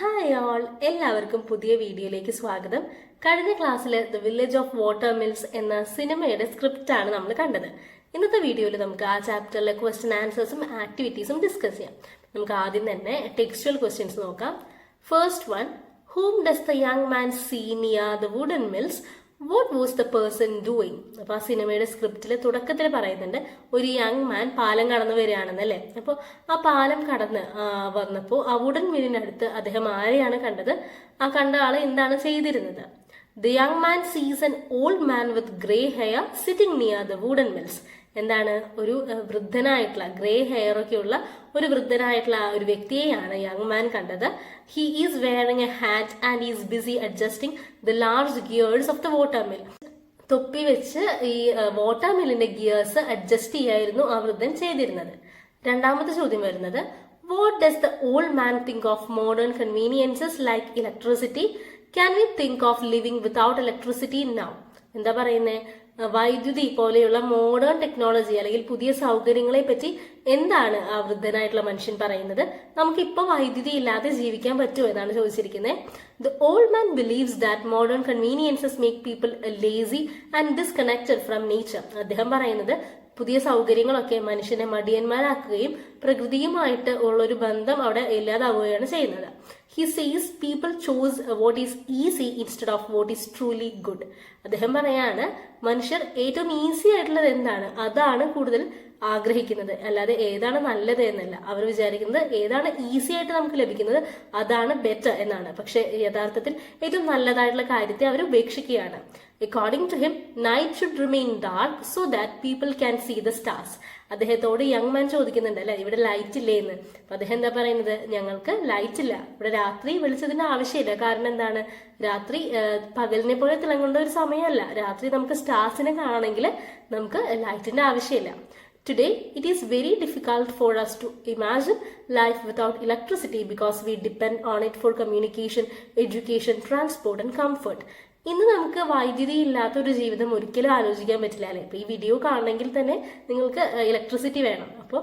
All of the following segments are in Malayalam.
ഹായ് ഓൾ എല്ലാവർക്കും പുതിയ വീഡിയോയിലേക്ക് സ്വാഗതം. കഴിഞ്ഞ ക്ലാസ്സിൽ the village of water mills എന്ന സിനിമയുടെ സ്ക്രിപ്റ്റ് ആണ് നമ്മൾ കണ്ടത്. ഇന്നത്തെ വീഡിയോയിൽ നമുക്ക് ആ ചാപ്റ്ററിലെ ക്വസ്റ്റ്യൻ ആൻസേഴ്സും ആക്ടിവിറ്റീസും ഡിസ്കസ് ചെയ്യാം. നമുക്ക് ആദ്യം തന്നെ ടെക്സ്റ്റൽ ക്വസ്റ്റ്യൻസ് നോക്കാം. First one whom does the young man see near the wooden mills what was the person doing അപ്പൊ ആ സിനിമയുടെ സ്ക്രിപ്റ്റിൽ തുടക്കത്തിൽ പറയുന്നുണ്ട് ഒരു യങ് മാൻ പാലം കടന്നു വരികയാണെന്നല്ലേ അപ്പോൾ ആ പാലം കടന്ന് വന്നപ്പോൾ ആ വുഡൻ മില്ലിനടുത്ത് അദ്ദേഹം ആരെയാണ് കണ്ടത്? ആ കണ്ട ആൾ എന്താണ് ചെയ്തിരുന്നത്? The young man sees an old man with grey hair sitting near the wooden mills എന്താണ്? ഒരു വൃദ്ധനായിട്ടുള്ള ഗ്രേ ഹെയർ ഒക്കെ ഉള്ള ഒരു വൃദ്ധനായിട്ടുള്ള ഒരു വ്യക്തിയെയാണ് യങ് മാൻ കണ്ടത്. He is wearing a hat and is busy adjusting the large gears of the water mill തൊപ്പി വെച്ച് ഈ വാട്ടർ മില്ലിന്റെ ഗിയേഴ്സ് അഡ്ജസ്റ്റ് ചെയ്യായിരുന്നു ആ വൃദ്ധൻ ചെയ്തിരുന്നത്. രണ്ടാമത്തെ ചോദ്യം വരുന്നത് what does the old man think of modern conveniences like electricity can we think of living without electricity now എന്താ പറയുന്നത് വൈദ്യുതി പോലെയുള്ള മോഡേൺ ടെക്നോളജി അല്ലെങ്കിൽ പുതിയ സൗകര്യങ്ങളെ പറ്റി എന്താണ് ആ വൃദ്ധനായിട്ടുള്ള മനുഷ്യൻ പറയുന്നത്? നമുക്കിപ്പോൾ വൈദ്യുതി ഇല്ലാതെ ജീവിക്കാൻ പറ്റുമോ എന്നാണ് ചോദിച്ചിരിക്കുന്നത് the old man believes that modern conveniences make people lazy and disconnected from nature അദ്ദേഹം പറയുന്നത് പുതിയ സൗകര്യങ്ങളൊക്കെ മനുഷ്യനെ മടിയന്മാരാക്കുകയും പ്രകൃതിയുമായിട്ട് ഉള്ളൊരു ബന്ധം അവിടെ ഇല്ലാതാവുകയാണ് ചെയ്യുന്നത്. He sees people choose what is easy instead of what is truly good അദ്ദേഹം പറയാണ് മനുഷ്യർ ഏറ്റവും ഈസി ആയിട്ടുള്ളത് എന്താണ്? അതാണ് കൂടുതൽ ആഗ്രഹിക്കുന്നത്. അല്ലാതെ ഏതാണ് നല്ലത് എന്നല്ല. അവർ വിചാരിക്കുന്നത് ഏതാണ് ഈസി ആയിട്ട് നമുക്ക് ലഭിക്കുന്നത് അതാണ് ബെറ്റർ എന്നാണ്. പക്ഷെ യഥാർത്ഥത്തിൽ ഏറ്റവും നല്ലതായിട്ടുള്ള കാര്യത്തെ അവർ ഉപേക്ഷിക്കുകയാണ്. According to him night should remain dark so that people can see the stars അദ്ദേഹത്തോട് യങ് മാൻ ചോദിക്കുന്നുണ്ട് അല്ലെ ഇവിടെ ലൈറ്റ് ഇല്ലേ എന്ന്? അപ്പൊ അദ്ദേഹം എന്താ പറയുന്നത്? ഞങ്ങൾക്ക് ലൈറ്റ് ഇല്ല. ഇവിടെ രാത്രി വെളിച്ചത്തിന്റെ ആവശ്യമില്ല. കാരണം എന്താണ്? രാത്രി പകലിനെ പോലെ തിളങ്ങേണ്ട ഒരു സമയമല്ല. രാത്രി നമുക്ക് സ്റ്റാർസിനെ കാണണമെങ്കിൽ നമുക്ക് ലൈറ്റിന്റെ ആവശ്യമില്ല. Today, it is very difficult for us to imagine life without electricity because we depend on it for communication, education, transport, and comfort. ഇന്ന് നമുക്ക് വൈദ്യുതി ഇല്ലാത്ത ഒരു ജീവിതം ഒരിക്കലും ആലോചിക്കാൻ പറ്റില്ല അല്ലേ? ഇപ്പൊ ഈ വീഡിയോ കാണണമെങ്കിൽ തന്നെ നിങ്ങൾക്ക് ഇലക്ട്രിസിറ്റി വേണം. അപ്പോൾ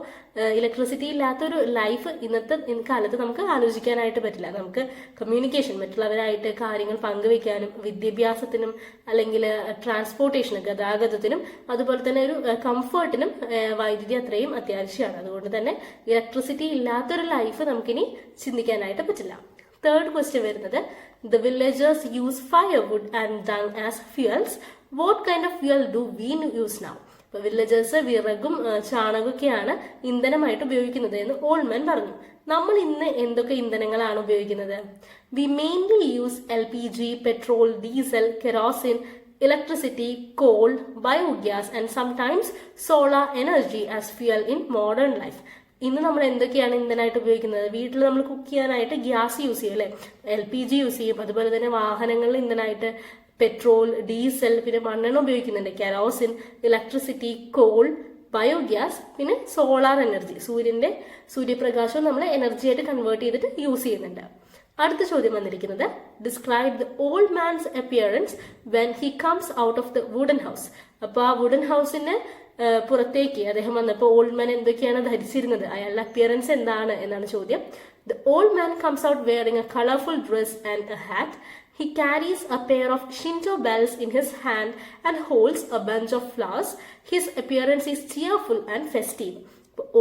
ഇലക്ട്രിസിറ്റി ഇല്ലാത്ത ഒരു ലൈഫ് ഇന്നത്തെ ഇന്ന് കാലത്ത് നമുക്ക് ആലോചിക്കാനായിട്ട് പറ്റില്ല. നമുക്ക് കമ്മ്യൂണിക്കേഷൻ മറ്റുള്ളവരായിട്ട് കാര്യങ്ങൾ പങ്കുവെക്കാനും വിദ്യാഭ്യാസത്തിനും അല്ലെങ്കിൽ ട്രാൻസ്പോർട്ടേഷനും ഗതാഗതത്തിനും അതുപോലെ തന്നെ ഒരു കംഫർട്ടിനും വൈദ്യുതി അത്രയും അത്യാവശ്യമാണ്. അതുകൊണ്ട് തന്നെ ഇലക്ട്രിസിറ്റി ഇല്ലാത്തൊരു ലൈഫ് നമുക്കിനി ചിന്തിക്കാനായിട്ട് പറ്റില്ല. തേർഡ് ക്വസ്റ്റ്യൻ വരുന്നത് the villagers use fire wood and dung as fuels what kind of fuel do we use now ഇപ്പൊ വില്ലേജേഴ്സ് വിറകും ചാണകമൊക്കെയാണ് ഇന്ധനമായിട്ട് ഉപയോഗിക്കുന്നത് എന്ന് ഓൾമൻ പറഞ്ഞു. നമ്മൾ ഇന്ന് എന്തൊക്കെ ഇന്ധനങ്ങളാണ് ഉപയോഗിക്കുന്നത്? We mainly use L P G petrol diesel kerosene electricity coal biogas and sometimes solar energy as fuel in modern life ഇന്ന് നമ്മൾ എന്തൊക്കെയാണ് ഇന്ധനമായിട്ട് ഉപയോഗിക്കുന്നത്? വീട്ടിൽ നമ്മൾ കുക്ക് ചെയ്യാനായിട്ട് ഗ്യാസ് യൂസ് ചെയ്യും അല്ലേ? എൽ പി ജി യൂസ് ചെയ്യും അതുപോലെ തന്നെ വാഹനങ്ങളിൽ ഇന്ധനമായിട്ട് പെട്രോൾ ഡീസൽ പിന്നെ മണ്ണെണ്ണ ഉപയോഗിക്കുന്നുണ്ട്. കെറോസിൻ ഇലക്ട്രിസിറ്റി കോൾ ബയോഗ്യാസ് പിന്നെ സോളാർ എനർജി സൂര്യന്റെ സൂര്യപ്രകാശം നമ്മൾ എനർജി ആയിട്ട് കൺവേർട്ട് ചെയ്തിട്ട് യൂസ് ചെയ്യുന്നുണ്ട്. അടുത്ത ചോദ്യം വന്നിരിക്കുന്നത് describe the old man's appearance when he comes out of the wooden house അപ്പൊ ആ വുഡൻ ഹൗസിന് പുറത്തേക്ക് അദ്ദേഹം വന്നപ്പോൾ ഓൾഡ് മാൻ എന്തൊക്കെയാണ് ധരിച്ചിരുന്നത്? അയാളുടെ അപ്പിയറൻസ് എന്താണ്? എന്നാണ് ചോദ്യം. The old man comes out wearing a colourful dress and a hat he carries a pair of Shinto bells in his hand and holds a bunch of flowers his appearance is cheerful and festive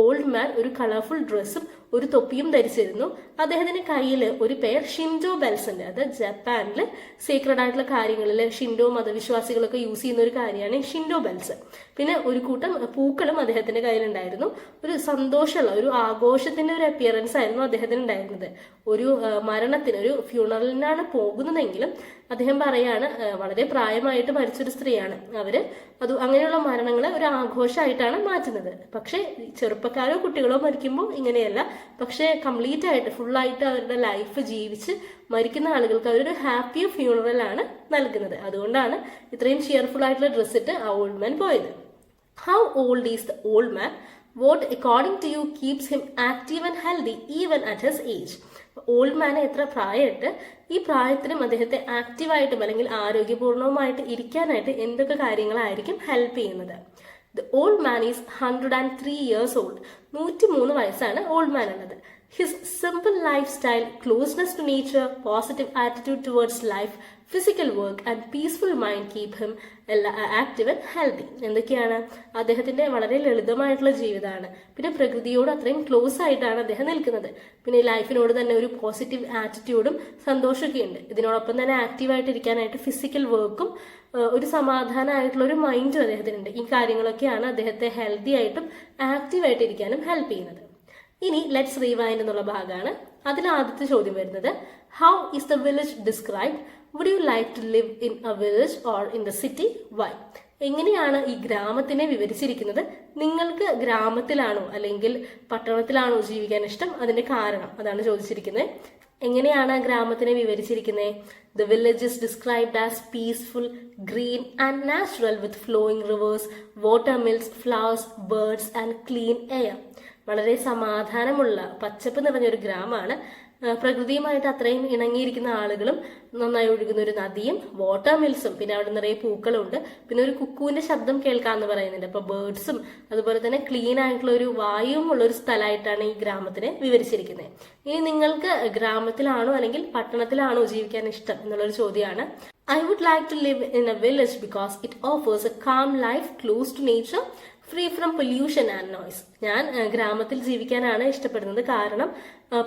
old man ഒരു കളർഫുൾ ഡ്രസ്സും ഒരു തൊപ്പിയും ധരിച്ചിരുന്നു. അദ്ദേഹത്തിന്റെ കയ്യിൽ ഒരു പേർ ഷിൻഡോ ബെൽസ് ഉണ്ട് അത് ജപ്പാനിൽ സീക്രട്ട് ആയിട്ടുള്ള കാര്യങ്ങളിൽ ഷിൻഡോ മതവിശ്വാസികളൊക്കെ യൂസ് ചെയ്യുന്ന ഒരു കാര്യമാണ് ഷിൻഡോ ബെൽസ്. പിന്നെ ഒരു കൂട്ടം പൂക്കളും അദ്ദേഹത്തിന്റെ കയ്യിലുണ്ടായിരുന്നു. ഒരു സന്തോഷമുള്ള ഒരു ആഘോഷത്തിന്റെ ഒരു അപ്പിയറൻസ് ആയിരുന്നു അദ്ദേഹത്തിന് ഉണ്ടായിരുന്നത്. ഒരു മരണത്തിന് ഒരു ഫ്യൂണറലിനാണ് പോകുന്നതെങ്കിലും അദ്ദേഹം പറയാണ് വളരെ പ്രായമായിട്ട് മരിച്ചൊരു സ്ത്രീയാണ്. അവർ അത് അങ്ങനെയുള്ള മരണങ്ങളെ ഒരു ആഘോഷമായിട്ടാണ് മാറ്റുന്നത്. പക്ഷെ ചെറുപ്പക്കാരോ കുട്ടികളോ മരിക്കുമ്പോൾ ഇങ്ങനെയല്ല. പക്ഷേ കംപ്ലീറ്റ് ആയിട്ട് ഫുള്ളായിട്ട് അവരുടെ ലൈഫ് ജീവിച്ച് മരിക്കുന്ന ആളുകൾക്ക് അവരൊരു ഹാപ്പി ഫ്യൂണറൽ ആണ് നൽകുന്നത്. അതുകൊണ്ടാണ് ഇത്രയും ഷെയർഫുൾ ആയിട്ടുള്ള ഡ്രസ്സ് ഇട്ട് ആ ഓൾഡ് മാൻ പോയത്. How old is the old man what according to you keeps him active and healthy even at his age old മാനെ എത്ര പ്രായമായിട്ട് ഈ പ്രായത്തിനും അദ്ദേഹത്തെ ആക്റ്റീവായിട്ടും അല്ലെങ്കിൽ ആരോഗ്യപൂർണവുമായിട്ട് ഇരിക്കാനായിട്ട് എന്തൊക്കെ കാര്യങ്ങളായിരിക്കും ഹെൽപ്പ് ചെയ്യുന്നത്? Old man is hundred and three years old നൂറ്റി മൂന്ന് വയസ്സാണ് ഓൾഡ് മാൻ ഉള്ളത്. Simple life style closeness to nature positive attitude towards life physical work and peaceful mind keep him active and healthy എന്തൊക്കെയാണ് അദ്ദേഹത്തിന്റെ വളരെ ലളിതമായിട്ടുള്ള ജീവിതമാണ്. പിന്നെ പ്രകൃതിയോട് അത്രയും ക്ലോസ് ആയിട്ടാണ് അദ്ദേഹം നിൽക്കുന്നത്. പിന്നെ ലൈഫിനോട് തന്നെ ഒരു പോസിറ്റീവ് ആറ്റിറ്റ്യൂഡും സന്തോഷമൊക്കെ ഉണ്ട്. ഇതിനോടൊപ്പം തന്നെ ആക്റ്റീവായിട്ട് ഇരിക്കാനായിട്ട് ഫിസിക്കൽ വർക്കും ഒരു സമാധാനമായിട്ടുള്ള ഒരു മൈൻഡും അദ്ദേഹത്തിനുണ്ട്. ഈ കാര്യങ്ങളൊക്കെയാണ് അദ്ദേഹത്തെ ഹെൽത്തി ആയിട്ടും ആക്റ്റീവായിട്ട് ഇരിക്കാനും ഹെൽപ്പ് ചെയ്യുന്നത്. ഇനി ലെറ്റ്സ് റീവൈൻഡ് എന്നുള്ള ഭാഗമാണ് അതിൽ ആദ്യത്തെ ചോദ്യം വരുന്നത്. How is the village described would you like to live in a village or in the city why എങ്ങനെയാണ് ഈ ഗ്രാമത്തിനെ വിവരിച്ചിരിക്കുന്നത്? നിങ്ങൾക്ക് ഗ്രാമത്തിലാണോ അല്ലെങ്കിൽ പട്ടണത്തിലാണോ ജീവിക്കാൻ ഇഷ്ടം? അതിന്റെ കാരണം അതാണ് ചോദിച്ചിരിക്കുന്നത് എങ്ങനെയാണ് ഗ്രാമത്തിനെ വിവരിച്ചിരിക്കുന്നത് the village is described as peaceful green and natural with flowing rivers water mills flowers birds and clean air വളരെ സമാധാനമുള്ള പച്ചപ്പ് നിറഞ്ഞൊരു ഗ്രാമമാണ് പ്രകൃതിയുമായിട്ട് അത്രയും ഇണങ്ങിയിരിക്കുന്ന ആളുകളും നന്നായി ഒഴുകുന്ന ഒരു നദിയും വാട്ടർ മിൽസും പിന്നെ അവിടെ നിറയെ പൂക്കളുണ്ട്. പിന്നെ ഒരു കുക്കുവിന്റെ ശബ്ദം കേൾക്കാന്ന് പറയുന്നുണ്ട്. അപ്പൊ ബേർഡ്സും അതുപോലെ തന്നെ ക്ലീൻ ആയിട്ടുള്ള ഒരു വായുവും ഉള്ള ഒരു സ്ഥലമായിട്ടാണ് ഈ ഗ്രാമത്തിനെ വിവരിച്ചിരിക്കുന്നത്. ഇനി നിങ്ങൾക്ക് ഗ്രാമത്തിലാണോ അല്ലെങ്കിൽ പട്ടണത്തിലാണോ ജീവിക്കാൻ ഇഷ്ടം എന്നുള്ളൊരു ചോദ്യമാണ്. I would like to live in a village because it offers a calm life close to nature free from pollution and noise ഞാൻ ഗ്രാമത്തിൽ ജീവിക്കാനാണ് ഇഷ്ടപ്പെടുന്നത്. കാരണം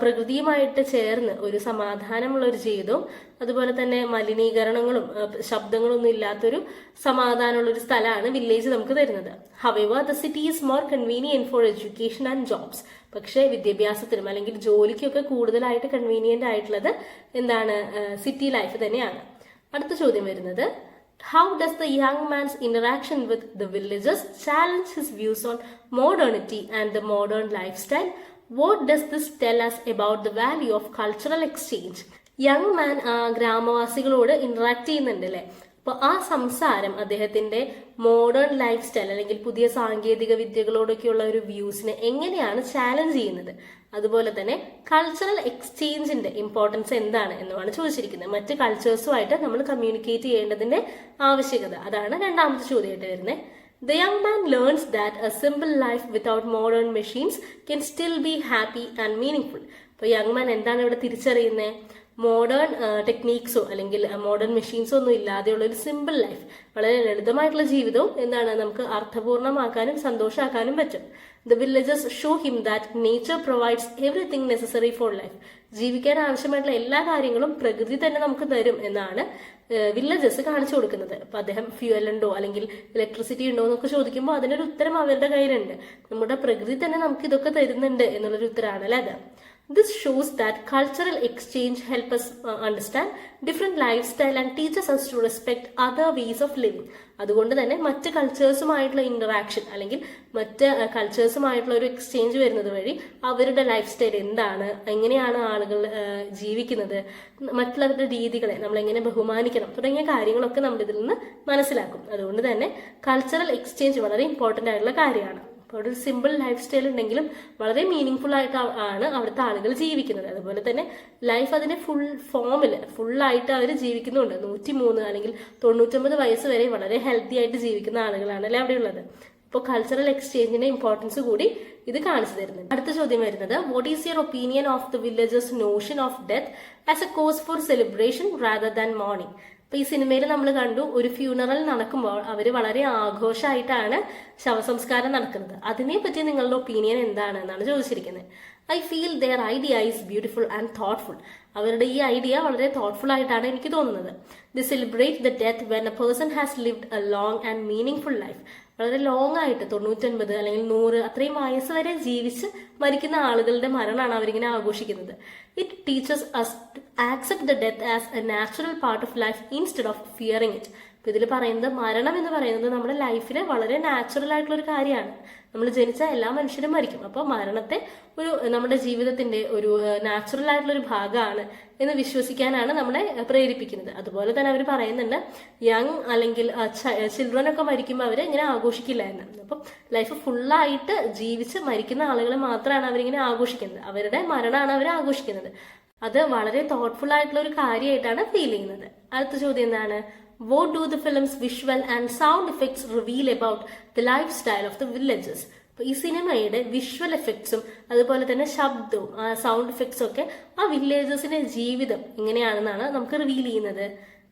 പ്രകൃതിയുമായിട്ട് ചേർന്ന് ഒരു സമാധാനമുള്ള ഒരു ജീവിതവും അതുപോലെ തന്നെ മലിനീകരണങ്ങളും ശബ്ദങ്ങളൊന്നും ഇല്ലാത്തൊരു സമാധാനമുള്ള ഒരു സ്ഥലമാണ് വില്ലേജ് നമുക്ക് തരുന്നത്. However the city is more convenient for education and jobs പക്ഷേ വിദ്യാഭ്യാസത്തിനും അല്ലെങ്കിൽ ജോലിക്കൊക്കെ കൂടുതലായിട്ട് കൺവീനിയന്റ് ആയിട്ടുള്ളത് എന്താണ് സിറ്റി ലൈഫ് തന്നെയാണ്. അടുത്ത ചോദ്യം വരുന്നത്. How does the young man's interaction with the villagers challenge his views on modernity and the modern lifestyle? What does this tell us about the value of cultural exchange? Young man ഗ്രാമവാസികളോട് interact ചെയ്യുന്നുണ്ട് അപ്പോൾ ആ സംസാരം അദ്ദേഹത്തിന്റെ മോഡേൺ ലൈഫ് സ്റ്റൈൽ അല്ലെങ്കിൽ പുതിയ സാങ്കേതിക വിദ്യകളോടൊക്കെയുള്ള ഒരു വ്യൂസിനെ എങ്ങനെയാണ് ചാലഞ്ച് ചെയ്യുന്നത്? അതുപോലെ തന്നെ കൾച്ചറൽ എക്സ്ചേഞ്ചിന്റെ ഇമ്പോർട്ടൻസ് എന്താണ് എന്നുമാണ് ചോദിച്ചിരിക്കുന്നത്. മറ്റ് കൾച്ചേഴ്സുമായിട്ട് നമ്മൾ കമ്മ്യൂണിക്കേറ്റ് ചെയ്യേണ്ടതിന്റെ ആവശ്യകത. അതാണ് രണ്ടാമത്തെ ചോദ്യമായിട്ട് വരുന്നത് the young man learns that a simple life without modern machines can still be happy and meaning അപ്പോൾ യങ് മാൻ എന്താണ് ഇവിടെ തിരിച്ചറിയുന്നത് മോഡേൺ ടെക്നീക്സോ അല്ലെങ്കിൽ മോഡേൺ മെഷീൻസോ ഒന്നും ഇല്ലാതെയുള്ള ഒരു സിമ്പിൾ ലൈഫ് വളരെ ലളിതമായിട്ടുള്ള ജീവിതവും എന്താണ് നമുക്ക് അർത്ഥപൂർണമാക്കാനും സന്തോഷമാക്കാനും പറ്റും. The villages show him that nature provides everything necessary for life ജീവിക്കാൻ ആവശ്യമായിട്ടുള്ള എല്ലാ കാര്യങ്ങളും പ്രകൃതി തന്നെ നമുക്ക് തരും എന്നാണ് വില്ലേജസ് കാണിച്ചു കൊടുക്കുന്നത്. അപ്പൊ അദ്ദേഹം ഫ്യൂവൽ ഉണ്ടോ അല്ലെങ്കിൽ ഇലക്ട്രിസിറ്റി ഉണ്ടോ എന്നൊക്കെ ചോദിക്കുമ്പോൾ അതിനൊരു ഉത്തരം അവരുടെ കയ്യിലുണ്ട്. നമ്മുടെ പ്രകൃതി തന്നെ നമുക്ക് ഇതൊക്കെ തരുന്നുണ്ട് എന്നുള്ളൊരു ഉത്തരമാണ് അല്ലേ അത്? This shows that cultural exchange helps us uh, understand different lifestyle and teaches us to respect other ways of living. അതുകൊണ്ട് തന്നെ മറ്റ് കൾച്ചേഴ്സുമായിട്ടുള്ള ഇന്ററാക്ഷൻ അല്ലെങ്കിൽ മറ്റ് കൾച്ചേഴ്സുമായിട്ടുള്ള ഒരു എക്സ്ചേഞ്ച് വരുന്നത് വഴി അവരുടെ ലൈഫ് സ്റ്റൈൽ എന്താണ് എങ്ങനെയാണ് ആളുകൾ ജീവിക്കുന്നത് മറ്റുള്ളവരുടെ രീതികളെ നമ്മൾ എങ്ങനെ ബഹുമാനിക്കണം തുടങ്ങിയ കാര്യങ്ങളൊക്കെ നമ്മൾ ഇതിൽ നിന്ന് മനസ്സിലാക്കും അതുകൊണ്ട് തന്നെ കൾച്ചറൽ എക്സ്ചേഞ്ച് വളരെ ഇമ്പോർട്ടന്റ് ആയിട്ടുള്ള കാര്യമാണ് അപ്പോൾ ഒരു സിമ്പിൾ ലൈഫ് സ്റ്റൈൽ ഉണ്ടെങ്കിലും വളരെ മീനിങ് ആയിട്ട് ആണ് അവിടുത്തെ ആളുകൾ ജീവിക്കുന്നത്. അതുപോലെ തന്നെ ലൈഫ് അതിന്റെ ഫുൾ ഫോമിൽ ഫുള്ളായിട്ട് അവർ ജീവിക്കുന്നുണ്ട്. നൂറ്റി മൂന്ന് അല്ലെങ്കിൽ തൊണ്ണൂറ്റൊമ്പത് വയസ്സ് വരെ വളരെ ഹെൽത്തി ആയിട്ട് ജീവിക്കുന്ന ആളുകളാണ് അല്ലെ അവിടെ ഉള്ളത്? ഇപ്പോൾ കൾച്ചറൽ എക്സ്ചേഞ്ചിന്റെ ഇമ്പോർട്ടൻസ് കൂടി ഇത് കാണിച്ചു തരുന്നുണ്ട്. അടുത്ത ചോദ്യം വരുന്നത് what is your opinion of the villages notion of death as a cause for celebration rather than mourning അപ്പൊ ഈ സിനിമയിൽ നമ്മൾ കണ്ടു ഒരു ഫ്യൂണറൽ നടക്കുമ്പോൾ അവർ വളരെ ആഘോഷമായിട്ടാണ് ശവസംസ്കാരം നടക്കുന്നത്. അതിനെ പറ്റി നിങ്ങളുടെ ഒപ്പീനിയൻ എന്താണ്? എന്നാണ് ചോദിച്ചിരിക്കുന്നത്. I feel their idea is beautiful and thoughtful അവരുടെ ഈ ഐഡിയ വളരെ തോട്ട്ഫുൾ ആയിട്ടാണ് എനിക്ക് തോന്നുന്നത്. The celebrate the death when a person has lived a long and meaning full life വളരെ ലോങ് ആയിട്ട് തൊണ്ണൂറ്റൊൻപത് അല്ലെങ്കിൽ നൂറ് അത്രയും വയസ്സ് വരെ ജീവിച്ച് മരിക്കുന്ന ആളുകളുടെ മരണമാണ് അവരിങ്ങനെ ആഘോഷിക്കുന്നത്. It teaches us accept the death as a natural part of life instead of fearing it ഇതിൽ പറയുന്നത് മരണം എന്ന് പറയുന്നത് നമ്മുടെ ലൈഫിലെ വളരെ നാച്ചുറൽ ആയിട്ടുള്ള ഒരു കാര്യമാണ്. നമ്മൾ ജനിച്ച എല്ലാ മനുഷ്യരും മരിക്കും. അപ്പോൾ മരണത്തെ ഒരു നമ്മുടെ ജീവിതത്തിന്റെ ഒരു നാച്ചുറൽ ആയിട്ടുള്ള ഒരു ഭാഗമാണ് എന്ന് വിശ്വസിക്കാനാണ് നമ്മളെ പ്രേരിപ്പിക്കുന്നത്. അതുപോലെ തന്നെ അവർ പറയുന്നുണ്ട് യങ് അല്ലെങ്കിൽ ചിൽഡ്രൻ ഒക്കെ മരിക്കുമ്പോൾ അവർ ഇങ്ങനെ ആഘോഷിക്കില്ല എന്ന്. അപ്പം ലൈഫ് ഫുള്ളായിട്ട് ജീവിച്ച് മരിക്കുന്ന ആളുകളെ മാത്രമാണ് അവരിങ്ങനെ ആഘോഷിക്കുന്നത്. അവരുടെ മരണമാണ് അവർ ആഘോഷിക്കുന്നത്. അത് വളരെ തോട്ട്ഫുൾ ആയിട്ടുള്ള ഒരു കാര്യമായിട്ടാണ് ഫീൽ ചെയ്യുന്നത്. അടുത്ത ചോദ്യം എന്താണ്? What do the films visual and sound effects reveal about the life style of the villages ഈ സിനിമയുടെ വിഷ്വൽ എഫക്ട്സും അതുപോലെ തന്നെ ശബ്ദവും സൗണ്ട് എഫക്ട്സും ഒക്കെ ആ വില്ലേജസിന്റെ ജീവിതം എങ്ങനെയാണെന്നാണ് നമുക്ക് റിവീൽ ചെയ്യുന്നത്.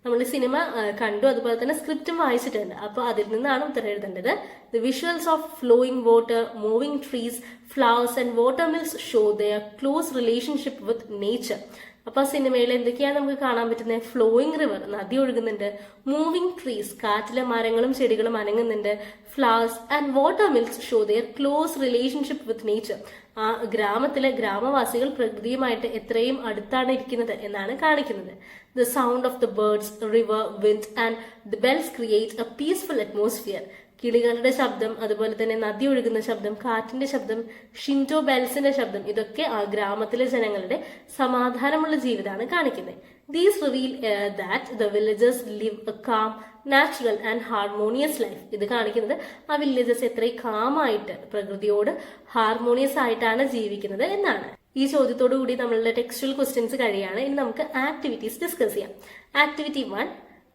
നമ്മൾ സിനിമ കണ്ടു അതുപോലെ തന്നെ സ്ക്രിപ്റ്റും വായിച്ചിട്ടുണ്ട്. അപ്പോൾ അതിൽ നിന്നാണ് ഉത്തരം എഴുതേണ്ടത്. The visuals of flowing water moving trees flowers and water mills show their close relationship with nature അപ്പൊ ആ സിനിമയിൽ എന്തൊക്കെയാണ് നമുക്ക് കാണാൻ പറ്റുന്നത് ഫ്ലോയിങ് റിവർ നദി ഒഴുകുന്നുണ്ട്. മൂവിംഗ് ട്രീസ് കാറ്റിലെ മരങ്ങളും ചെടികളും അനങ്ങുന്നുണ്ട്. Flowers and water mills show their close relationship with nature ആ ഗ്രാമത്തിലെ ഗ്രാമവാസികൾ പ്രകൃതിയുമായിട്ട് എത്രയും അടുത്താണ് ഇരിക്കുന്നത് എന്നാണ് കാണിക്കുന്നത്. The sound of the birds river wind and the bells create a peaceful atmosphere കിളികളുടെ ശബ്ദം അതുപോലെ തന്നെ നദി ഒഴുകുന്ന ശബ്ദം കാറ്റിന്റെ ശബ്ദം ഷിന്റോ ബെൽസിന്റെ ശബ്ദം ഇതൊക്കെ ആ ഗ്രാമത്തിലെ ജനങ്ങളുടെ സമാധാനമുള്ള ജീവിതമാണ് കാണിക്കുന്നത്. These reveal that the villages live a calm natural and harmonious life ഇത് കാണിക്കുന്നത് ആ വില്ലേജസ് എത്രയും കാമായിട്ട് പ്രകൃതിയോട് ഹാർമോണിയസ് ആയിട്ടാണ് ജീവിക്കുന്നത് എന്നാണ്. ഈ ചോദ്യത്തോടു കൂടി നമ്മളുടെ ടെക്സ്റ്റൽ ക്വസ്റ്റ്യൻസ് കഴിയാണ്. ഇനി നമുക്ക് ആക്ടിവിറ്റീസ് ഡിസ്കസ് ചെയ്യാം. Activity one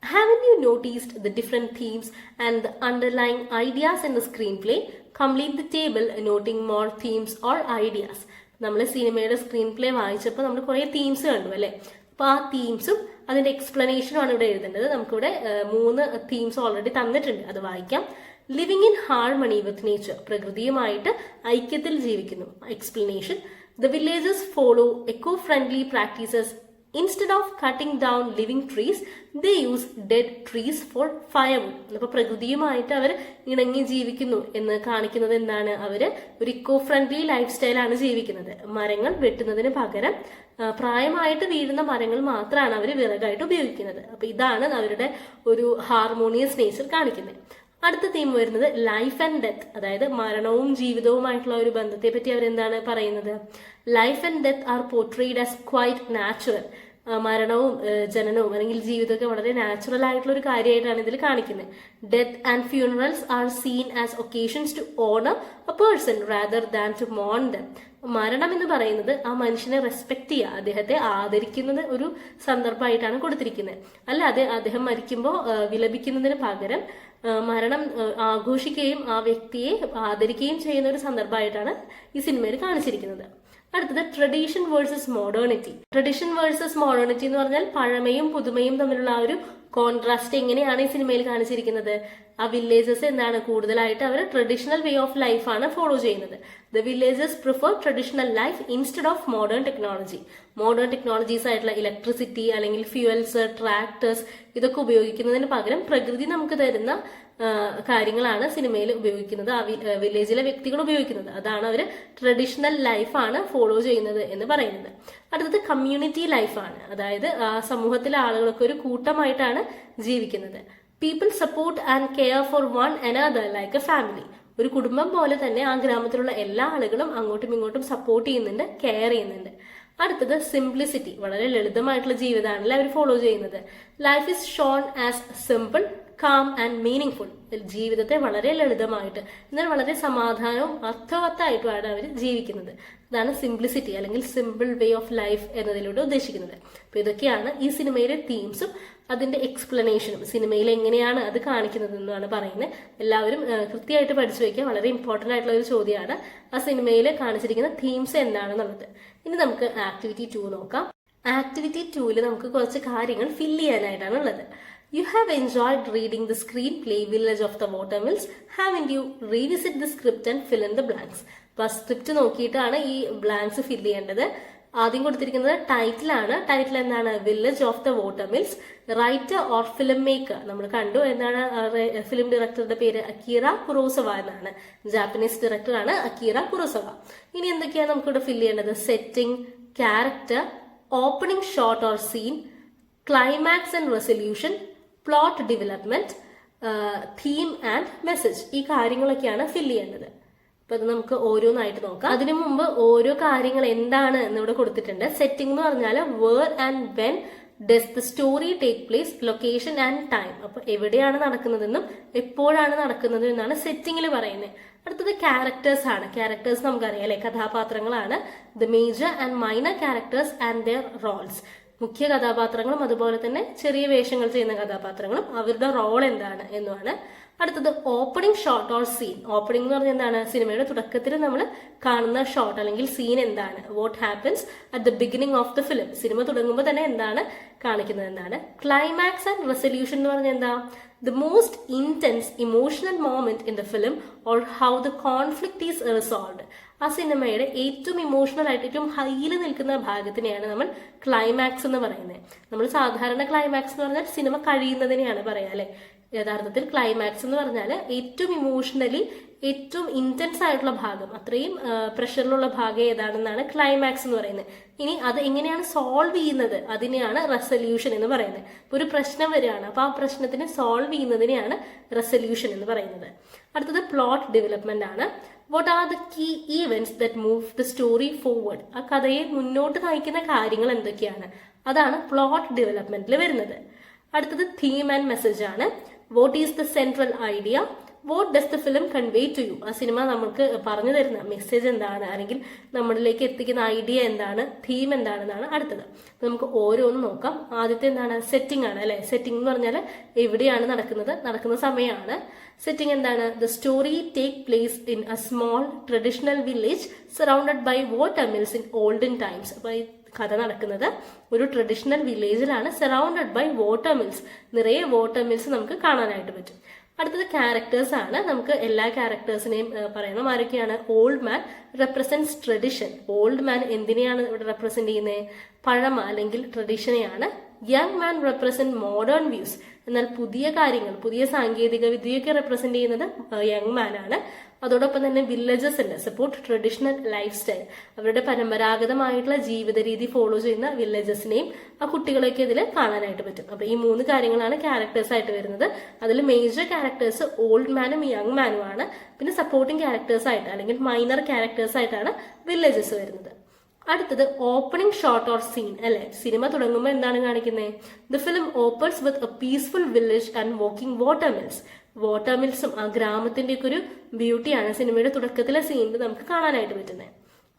Haven't you noticed the different themes and the underlying ideas in the screenplay? Complete the table noting more themes or ideas. നമ്മൾ സിനിമയുടെ സ്ക്രീൻ പ്ലേ വായിച്ചപ്പോൾ നമ്മൾ കുറേ തീംസ് കണ്ടു അല്ലേ? അപ്പോൾ ആ തീംസും അതിന്റെ എക്സ്പ്ലനേഷനും ആണ് ഇവിടെ എഴുതേണ്ടത്. നമുക്കിവിടെ മൂന്ന് തീംസ് ഓൾറെഡി തന്നിട്ടുണ്ട്. അത് വായിക്കാം. Living in harmony with nature പ്രകൃതിയുമായിട്ട് ഐക്യത്തിൽ ജീവിക്കുന്നു. Explanation the villages follow eco friendly practices instead of cutting down living trees the use dead trees for firewood അപ്പൊ പ്രകൃതിയുമായിട്ട് അവർ ഇണങ്ങി ജീവിക്കുന്നു എന്ന് കാണിക്കുന്നത് എന്താണ്? അവർ ഒരു ഇക്കോ ഫ്രണ്ട്ലി ലൈഫ് സ്റ്റൈലാണ് ജീവിക്കുന്നത്. മരങ്ങൾ വെട്ടുന്നതിന് പകരം പ്രായമായിട്ട് വീഴുന്ന മരങ്ങൾ മാത്രമാണ് അവർ വിറകായിട്ട് ഉപയോഗിക്കുന്നത്. അപ്പൊ ഇതാണ് അവരുടെ ഒരു ഹാർമോണിയസ് നേച്ചർ കാണിക്കുന്നത്. അടുത്ത തീം വരുന്നത് ലൈഫ് ആൻഡ് ഡെത്ത് അതായത് മരണവും ജീവിതവുമായിട്ടുള്ള ഒരു ബന്ധത്തെ പറ്റി അവരെന്താണ് പറയുന്നത്? Life and death are portrayed as quite natural മരണവും ജനനവും അല്ലെങ്കിൽ ജീവിതമൊക്കെ വളരെ നാച്ചുറൽ ആയിട്ടുള്ള ഒരു കാര്യമായിട്ടാണ് ഇതിൽ കാണിക്കുന്നത്. Death and funerals are seen as occasions to honour a person rather than to Mon them മരണം എന്ന് പറയുന്നത് ആ മനുഷ്യനെ റെസ്പെക്ട് ചെയ്യുക അദ്ദേഹത്തെ ആദരിക്കുന്നത് ഒരു സന്ദർഭമായിട്ടാണ് കൊടുത്തിരിക്കുന്നത്. അല്ലാതെ അദ്ദേഹം മരിക്കുമ്പോൾ വിലപിക്കുന്നതിന് പകരം മരണം ആഘോഷിക്കുകയും ആ വ്യക്തിയെ ആദരിക്കുകയും ചെയ്യുന്ന ഒരു സന്ദർഭമായിട്ടാണ് ഈ സിനിമയിൽ കാണിച്ചിരിക്കുന്നത്. അടുത്തത് tradition versus modernity tradition versus modernity എന്ന് പറഞ്ഞാൽ പഴമയും പുതുമയും തമ്മിലുള്ള ആ ഒരു കോൺട്രാസ്റ്റ് എങ്ങനെയാണ് ഈ സിനിമയിൽ കാണിച്ചിരിക്കുന്നത്? ആ വില്ലേജസ് എന്താണ് കൂടുതലായിട്ട് അവർ ട്രഡീഷണൽ വേ ഓഫ് ലൈഫാണ് ഫോളോ ചെയ്യുന്നത്. The villages prefer traditional life instead of modern technology modern technologies ആയിട്ടുള്ള ഇലക്ട്രിസിറ്റി അല്ലെങ്കിൽ ഫ്യൂവൽസ് ട്രാക്ടേഴ്സ് ഇതൊക്കെ ഉപയോഗിക്കുന്നതിന് പകരം പ്രകൃതി നമുക്ക് തരുന്ന കാര്യങ്ങളാണ് സിനിമയിൽ ഉപയോഗിക്കുന്നത്. ആ വില്ലേജിലെ വ്യക്തികൾ ഉപയോഗിക്കുന്നത്. അതാണ് അവർ ട്രഡീഷണൽ ലൈഫാണ് ഫോളോ ചെയ്യുന്നത് എന്ന് പറയുന്നത്. അടുത്തത് കമ്മ്യൂണിറ്റി ലൈഫാണ് അതായത് സമൂഹത്തിലെ ആളുകളൊക്കെ ഒരു കൂട്ടമായിട്ടാണ് ജീവിക്കുന്നത്. People support and care for one another like a family ഒരു കുടുംബം പോലെ തന്നെ ആ ഗ്രാമത്തിലുള്ള എല്ലാ ആളുകളും അങ്ങോട്ടും ഇങ്ങോട്ടും സപ്പോർട്ട് ചെയ്യുന്നുണ്ട് കെയർ ചെയ്യുന്നുണ്ട്. അടുത്തത് സിംപ്ലിസിറ്റി വളരെ ലളിതമായിട്ടുള്ള ജീവിതമാണല്ലേ അവർ ഫോളോ ചെയ്യുന്നത്. Life is shown as simple calm and meaning full ജീവിതത്തെ വളരെ ലളിതമായിട്ട് എന്നാൽ വളരെ സമാധാനവും അർത്ഥവത്തായിട്ടുമാണ് അവർ ജീവിക്കുന്നത്. അതാണ് സിംപ്ലിസിറ്റി അല്ലെങ്കിൽ സിമ്പിൾ വേ ഓഫ് ലൈഫ് എന്നതിലൂടെ ഉദ്ദേശിക്കുന്നത്. അപ്പൊ ഇതൊക്കെയാണ് ഈ സിനിമയിലെ തീംസും അതിന്റെ എക്സ്പ്ലനേഷനും സിനിമയിൽ എങ്ങനെയാണ് അത് കാണിക്കുന്നത് എന്നാണ് പറയുന്നത്. എല്ലാവരും കൃത്യമായിട്ട് പഠിച്ചു വയ്ക്കുക. വളരെ ഇമ്പോർട്ടന്റ് ആയിട്ടുള്ള ഒരു ചോദ്യമാണ് ആ സിനിമയിൽ കാണിച്ചിരിക്കുന്ന തീംസ് എന്താണെന്നുള്ളത്. ഇനി നമുക്ക് ആക്ടിവിറ്റി ടു നോക്കാം. ആക്ടിവിറ്റി ടൂവിൽ നമുക്ക് കുറച്ച് കാര്യങ്ങൾ ഫില്ല് ചെയ്യാനായിട്ടാണ് ഉള്ളത്. You have enjoyed reading the screenplay Village of the Watermills, haven't you? Revisit the script and fill in the blanks. In the blanks അപ്പൊ സ്ക്രിപ്റ്റ് നോക്കിയിട്ടാണ് ഈ ബ്ലാങ്ക്സ് ഫില്ല് ചെയ്യേണ്ടത്. ആദ്യം കൊടുത്തിരിക്കുന്നത് ടൈറ്റിലാണ് ടൈറ്റിൽ എന്താണ്? Village of the water mills writer or film maker നമ്മൾ കണ്ടു എന്താണ് ഫിലിം ഡയറക്ടറുടെ പേര് അക്കീറ കുറോസവ എന്നാണ്. ജാപ്പനീസ് ഡയറക്ടറാണ് അക്കീറ കുറോസവ. ഇനി എന്തൊക്കെയാണ് നമുക്കിവിടെ ഫില്ല് ചെയ്യേണ്ടത്? Setting character opening shot or scene climax and resolution plot development theme and message ഈ കാര്യങ്ങളൊക്കെയാണ് ഫില്ല് ചെയ്യേണ്ടത്. അപ്പൊ അത് നമുക്ക് ഓരോന്നായിട്ട് നോക്കാം. അതിനു മുമ്പ് ഓരോ കാര്യങ്ങൾ എന്താണ് എന്നിവിടെ കൊടുത്തിട്ടുണ്ട്. സെറ്റിംഗ് എന്ന് പറഞ്ഞാൽ where and when does the story take place location and time അപ്പൊ എവിടെയാണ് നടക്കുന്നതെന്നും എപ്പോഴാണ് നടക്കുന്നത് എന്നാണ് സെറ്റിംഗിൽ പറയുന്നത് അടുത്തത് ക്യാരക്ടേഴ്സ് ആണ്. ക്യാരക്ടേഴ്സ് നമുക്കറിയാം അല്ലെ? കഥാപാത്രങ്ങളാണ്. The major and minor characters and their roles മുഖ്യ കഥാപാത്രങ്ങളും അതുപോലെ തന്നെ ചെറിയ വേഷങ്ങൾ ചെയ്യുന്ന കഥാപാത്രങ്ങളും അവരുടെ റോൾ എന്താണ് എന്നുമാണ്. അടുത്തത് opening shot or scene opening എന്ന് പറഞ്ഞാൽ എന്താണ്? സിനിമയുടെ തുടക്കത്തിൽ നമ്മൾ കാണുന്ന ഷോട്ട് അല്ലെങ്കിൽ സീൻ എന്താണ്? What happens at the beginning of the film cinema തുടങ്ങുമ്പോൾ തന്നെ എന്താണ് കാണിക്കുന്നത് എന്താണ് ക്ലൈമാക്സ് ആൻഡ് റെസൊല്യൂഷൻ എന്ന് പറഞ്ഞാൽ എന്താ? The most intense emotional moment in the film or how the conflict is resolve ആ സിനിമയുടെ ഏറ്റവും ഇമോഷണൽ ആയിട്ട് ഏറ്റവും ഹൈയിൽ നിൽക്കുന്ന ഭാഗത്തിനെയാണ് നമ്മൾ ക്ലൈമാക്സ് എന്ന് പറയുന്നത്. നമ്മൾ സാധാരണ ക്ലൈമാക്സ് എന്ന് പറഞ്ഞാൽ സിനിമ കഴിയുന്നതിനെയാണ് പറയാ അല്ലെ? യഥാർത്ഥത്തിൽ ക്ലൈമാക്സ് എന്ന് പറഞ്ഞാൽ ഏറ്റവും ഇമോഷണലി ഏറ്റവും ഇന്റൻസ് ആയിട്ടുള്ള ഭാഗം അത്രയും പ്രഷറിലുള്ള ഭാഗം ഏതാണെന്നാണ് ക്ലൈമാക്സ് എന്ന് പറയുന്നത്. ഇനി അത് എങ്ങനെയാണ് സോൾവ് ചെയ്യുന്നത്? അതിനെയാണ് റെസൊല്യൂഷൻ എന്ന് പറയുന്നത്. ഇപ്പൊ ഒരു പ്രശ്നം വരികയാണ്. അപ്പൊ ആ പ്രശ്നത്തിനെ സോൾവ് ചെയ്യുന്നതിനെയാണ് റെസൊല്യൂഷൻ എന്ന് പറയുന്നത്. അടുത്തത് പ്ലോട്ട് ഡെവലപ്മെന്റ് ആണ്. What are the key events that move the story forward ആ കഥയെ മുന്നോട്ട് നയിക്കുന്ന കാര്യങ്ങൾ എന്തൊക്കെയാണ്? അതാണ് പ്ലോട്ട് ഡെവലപ്മെന്റിൽ വരുന്നത്. അടുത്തത് തീം ആൻഡ് മെസ്സേജ് ആണ്. What is the central idea what does the film convey to you ആ സിനിമ നമുക്ക് പറഞ്ഞു തരുന്ന മെസ്സേജ് എന്താണ്? അല്ലെങ്കിൽ നമ്മളിലേക്ക് എത്തിക്കുന്ന ഐഡിയ എന്താണ്? തീം എന്താണെന്നാണ് അടുത്തത്. നമുക്ക് ഓരോന്നും നോക്കാം. ആദ്യത്തെ എന്താണ്? സെറ്റിംഗ് ആണ് അല്ലെ? സെറ്റിംഗ് എന്ന് പറഞ്ഞാൽ എവിടെയാണ് നടക്കുന്നത്? നടക്കുന്ന സമയമാണ്. സെറ്റിംഗ് എന്താണ്? The story take place in a small traditional village surrounded by water mills in olden times അപ്പൊ ഈ കഥ നടക്കുന്നത് ഒരു ട്രഡീഷണൽ വില്ലേജിലാണ് സറൗണ്ടഡ് ബൈ വാട്ടർ മിൽസ് നിറയെ വാട്ടർ മിൽസ് നമുക്ക് കാണാനായിട്ട് പറ്റും. അടുത്തത് ക്യാരക്ടേഴ്സ് ആണ്. നമുക്ക് എല്ലാ ക്യാരക്ടേഴ്സിനെയും പറയണം ആരൊക്കെയാണ് old man represents tradition old man എന്തിനെയാണ് ഇവിടെ റെപ്രസെന്റ് ചെയ്യുന്നത് പഴമ അല്ലെങ്കിൽ ട്രഡീഷനെയാണ് young man represent modern views എന്നാൽ പുതിയ കാര്യങ്ങൾ പുതിയ സാങ്കേതിക വിദ്യയൊക്കെ റെപ്രസെന്റ് ചെയ്യുന്നത് യങ് മാൻ ആണ്. അതോടൊപ്പം തന്നെ വില്ലേജസിന്റെ സപ്പോർട്ട് ട്രഡീഷണൽ ലൈഫ് സ്റ്റൈൽ അവരുടെ പരമ്പരാഗതമായിട്ടുള്ള ജീവിത രീതി ഫോളോ ചെയ്യുന്ന വില്ലേജസിനെയും ആ കുട്ടികളെയൊക്കെ ഇതിൽ കാണാനായിട്ട് പറ്റും. അപ്പൊ ഈ മൂന്ന് കാര്യങ്ങളാണ് ക്യാരക്ടേഴ്സ് ആയിട്ട് വരുന്നത്. അതിൽ മേജർ ക്യാരക്ടേഴ്സ് ഓൾഡ് മാനും യങ് മാനും ആണ്. പിന്നെ സപ്പോർട്ടിംഗ് ക്യാരക്ടേഴ്സ് ആയിട്ട് അല്ലെങ്കിൽ മൈനർ ക്യാരക്ടേഴ്സ് ആയിട്ടാണ് വില്ലേജസ് വരുന്നത്. അടുത്തത് ഓപ്പണിംഗ് ഷോട്ട് ഓർ സീൻ അല്ലെ? സിനിമ തുടങ്ങുമ്പോൾ എന്താണ് കാണിക്കുന്നത് the film opens with a peaceful village and walking water mills water മിൽസും ആ ഗ്രാമത്തിന്റെ ഒക്കെ ഒരു ബ്യൂട്ടിയാണ് സിനിമയുടെ തുടക്കത്തിലെ സീൻ നമുക്ക് കാണാനായിട്ട് പറ്റുന്നത്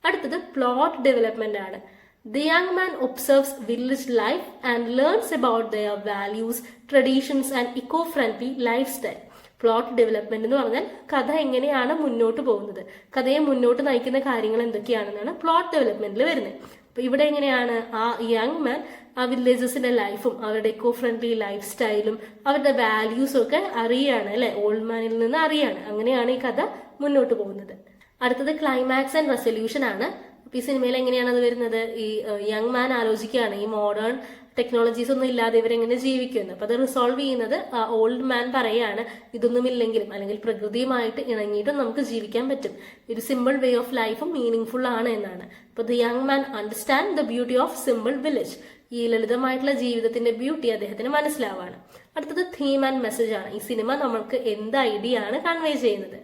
അടുത്തത് പ്ലോട്ട് ഡെവലപ്മെന്റ് ആണ്. The young man observes village life and learns about their values traditions and eco friendly life style plot development എന്ന് പറഞ്ഞാൽ കഥ എങ്ങനെയാണ് മുന്നോട്ട് പോകുന്നത്. കഥയെ മുന്നോട്ട് നയിക്കുന്ന കാര്യങ്ങൾ എന്തൊക്കെയാണെന്നാണ് പ്ലോട്ട് ഡെവലപ്മെന്റിൽ വരുന്നത്. അപ്പൊ ഇവിടെ എങ്ങനെയാണ് ആ യങ് മാൻ ആ വില്ലേജസിന്റെ ലൈഫും അവരുടെ ഇക്കോ ഫ്രണ്ട്ലി ലൈഫ് സ്റ്റൈലും അവരുടെ വാല്യൂസും ഒക്കെ അറിയാണ് അല്ലെ? ഓൾഡ് മാനിൽ നിന്ന് അറിയാണ്. അങ്ങനെയാണ് ഈ കഥ മുന്നോട്ട് പോകുന്നത്. അടുത്തത് ക്ലൈമാക്സ് ആൻഡ് റെസൊല്യൂഷൻ ആണ്. ഈ സിനിമയിൽ എങ്ങനെയാണ് അത് വരുന്നത്? ഈ യങ് മാൻ ആലോചിക്കുകയാണ്. ഈ മോഡേൺ ടെക്നോളജീസ് ഒന്നും ഇല്ലാതെ ഇവരെങ്ങനെ ജീവിക്കുമെന്ന്. അപ്പൊ അത് റിസോൾവ് ചെയ്യുന്നത് ഓൾഡ് മാൻ പറയാണ് ഇതൊന്നും ഇല്ലെങ്കിലും അല്ലെങ്കിൽ പ്രകൃതിയുമായിട്ട് ഇണങ്ങിയിട്ടും നമുക്ക് ജീവിക്കാൻ പറ്റും. ഒരു സിമ്പിൾ വേ ഓഫ് ലൈഫും മീനിങ് ഫുൾ ആണ് എന്നാണ്. അപ്പൊ the young man understand the beauty of simple village ഈ ലളിതമായിട്ടുള്ള ജീവിതത്തിന്റെ ബ്യൂട്ടി അദ്ദേഹത്തിന് മനസ്സിലാവാണ്. അടുത്തത് തീം ആൻഡ് മെസ്സേജ് ആണ്. ഈ സിനിമ നമ്മൾക്ക് എന്ത് ഐഡിയ ആണ് കൺവേ ചെയ്യുന്നത്?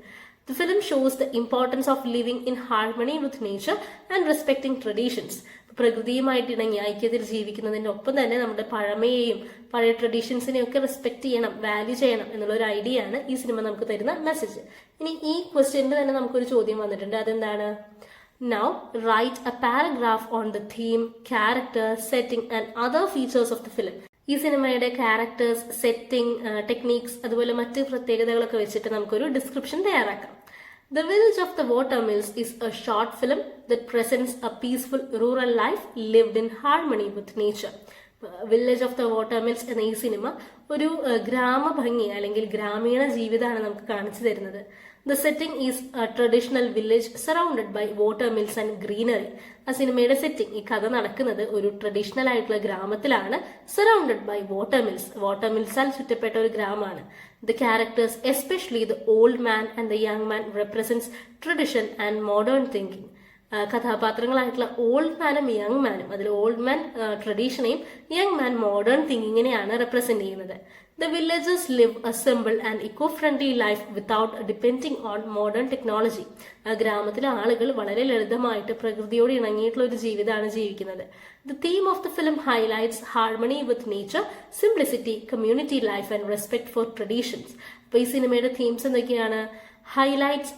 The film shows the importance of living in harmony with nature and respecting traditions. പ്രകൃതിയുമായിട്ട് ഇണങ്ങി ഐക്യത്തിൽ ജീവിക്കുന്നതിന്റെ ഒപ്പം തന്നെ നമ്മുടെ പഴമയെയും പഴയ ട്രഡീഷൻസിനെയും ഒക്കെ റെസ്പെക്ട് ചെയ്യണം വാല്യൂ ചെയ്യണം എന്നുള്ള ഒരു ഐഡിയ ആണ് ഈ സിനിമ നമുക്ക് തരുന്ന മെസ്സേജ് ഇനി ഈ ക്വസ്റ്റ്യനിൽ തന്നെ നമുക്കൊരു ചോദ്യം വന്നിട്ടുണ്ട്. അതെന്താണ്? Now write a paragraph on the theme character setting and other features of the film ഈ സിനിമയുടെ ക്യാരക്ടേഴ്സ് സെറ്റിംഗ് ടെക്നീക്സ് അതുപോലെ മറ്റ് പ്രത്യേകതകളൊക്കെ വെച്ചിട്ട് നമുക്കൊരു ഡിസ്ക്രിപ്ഷൻ തയ്യാറാക്കാം. The Village of the Watermills is a short film that presents a peaceful rural life lived in harmony with nature. Village of the watermills എന്ന ഈ സിനിമ ഒരു ഗ്രാമഭംഗി അല്ലെങ്കിൽ ഗ്രാമീണ ജീവിതമാണ് നമുക്ക് കാണിച്ചു തരുന്നത് the setting is traditional village surrounded by water mills and greenery ആ സിനിമയുടെ സെറ്റിംഗ് ഈ കഥ നടക്കുന്നത് ഒരു ട്രഡീഷണൽ ആയിട്ടുള്ള ഗ്രാമത്തിലാണ് surrounded by water mills water മിൽസാൽ ചുറ്റപ്പെട്ട ഒരു ഗ്രാമമാണ്. The characters especially the old man and the young man represents tradition and modern thinking കഥാപാത്രങ്ങളായിട്ടുള്ള old മാനും യങ് മാനും അതിൽ ഓൾഡ് മാൻ ട്രഡീഷനെയും യങ് മാൻ മോഡേൺ തിങ്കിങ്ങിനെയാണ് റെപ്രസെന്റ് ചെയ്യുന്നത്. The villagers live a simple and eco-friendly life without depending on modern technology. ഗ്രാമത്തിലെ ആളുകൾ വളരെ ലളിതമായിട്ട് പ്രകൃതിയോട് ഇണങ്ങിയിട്ടുള്ള ഒരു ജീവിതമാണ് ജീവിക്കുന്നത്. The theme of the film highlights harmony with nature simplicity community life and respect for traditions അപ്പൊ ഈ സിനിമയുടെ തീംസ് എന്തൊക്കെയാണ്? ഹൈലൈറ്റ്സ്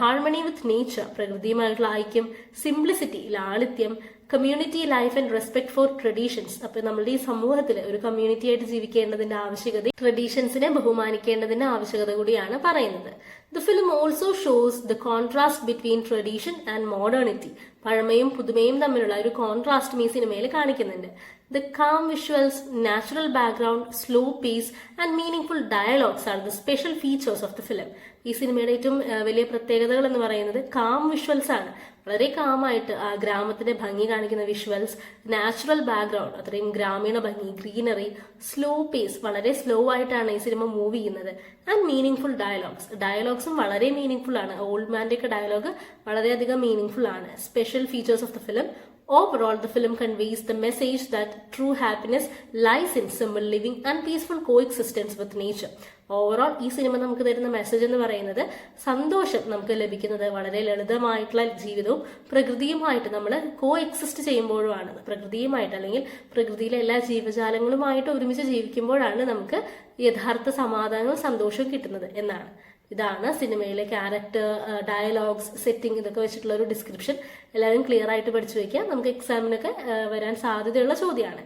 ഹാർമണി വിത്ത് നേച്ചർ പ്രകൃതിയുമായിട്ടുള്ള ഐക്യം സിംപ്ലിസിറ്റി ലാളിത്യം community life and respect for traditions അപ്പൊ നമ്മളുടെ ഈ സമൂഹത്തിൽ ഒരു കമ്മ്യൂണിറ്റി ആയിട്ട് ജീവിക്കേണ്ടതിന്റെ ആവശ്യകത ട്രഡീഷൻസിനെ ബഹുമാനിക്കേണ്ടതിന്റെ ആവശ്യകത കൂടിയാണ് പറയുന്നത്. The film also shows the contrast between tradition and modernity പഴമയും പുതുമയും തമ്മിലുള്ള ഒരു കോൺട്രാസ്റ്റ് ഈ സിനിമയിൽ കാണിക്കുന്നുണ്ട്. The calm visuals natural background slow pace and meaning full dialogues are the special features of the film ഈ സിനിമയുടെ ഏറ്റവും വലിയ പ്രത്യേകതകൾ എന്ന് പറയുന്നത് കാം വിഷ്വൽസ് ആണ്. വളരെ കാമായിട്ട് ആ ഗ്രാമത്തിന്റെ ഭംഗി കാണിക്കുന്ന വിഷ്വൽസ് നാച്ചുറൽ ബാക്ക്ഗ്രൗണ്ട് അത്രയും ഗ്രാമീണ ഭംഗി ഗ്രീനറി സ്ലോ പേസ് വളരെ സ്ലോ ആയിട്ടാണ് ഈ സിനിമ മൂവ് ചെയ്യുന്നത്. ആൻഡ് മീനിങ് ഫുൾ ഡയലോഗ്സ് ഡയലോഗ്സും വളരെ മീനിങ് ഫുൾ ആണ് ഓൾഡ് മാന്റെ ഒക്കെ ഡയലോഗ് വളരെയധികം മീനിങ് ഫുൾ ആണ്. Special features of the film Overall, the film conveys the message that true happiness lies in simple living and peaceful coexistence with nature. Overall ഈ സിനിമ നമുക്ക് തരുന്ന മെസ്സേജ് എന്ന് പറയുന്നത് സന്തോഷം നമുക്ക് ലഭിക്കുന്നത് വളരെ ലളിതമായിട്ടുള്ള ജീവിതവും പ്രകൃതിയുമായിട്ട് നമ്മൾ കോ എക്സിസ്റ്റ് ചെയ്യുമ്പോഴുമാണ്. പ്രകൃതിയുമായിട്ട് അല്ലെങ്കിൽ പ്രകൃതിയിലെ എല്ലാ ജീവജാലങ്ങളുമായിട്ട് ഒരുമിച്ച് ജീവിക്കുമ്പോഴാണ് നമുക്ക് യഥാർത്ഥ സമാധാനവും സന്തോഷവും കിട്ടുന്നത് എന്നാണ്. ഇതാണ് സിനിമയിലെ ക്യാരക്ടർ ഡയലോഗ്സ് സെറ്റിംഗ് ഇതൊക്കെ വെച്ചിട്ടുള്ള ഒരു ഡിസ്ക്രിപ്ഷൻ എല്ലാവരും ക്ലിയർ ആയിട്ട് പഠിച്ചു വെക്കാം നമുക്ക് എക്സാമിനൊക്കെ വരാൻ സാധ്യതയുള്ള ചോദ്യമാണ്.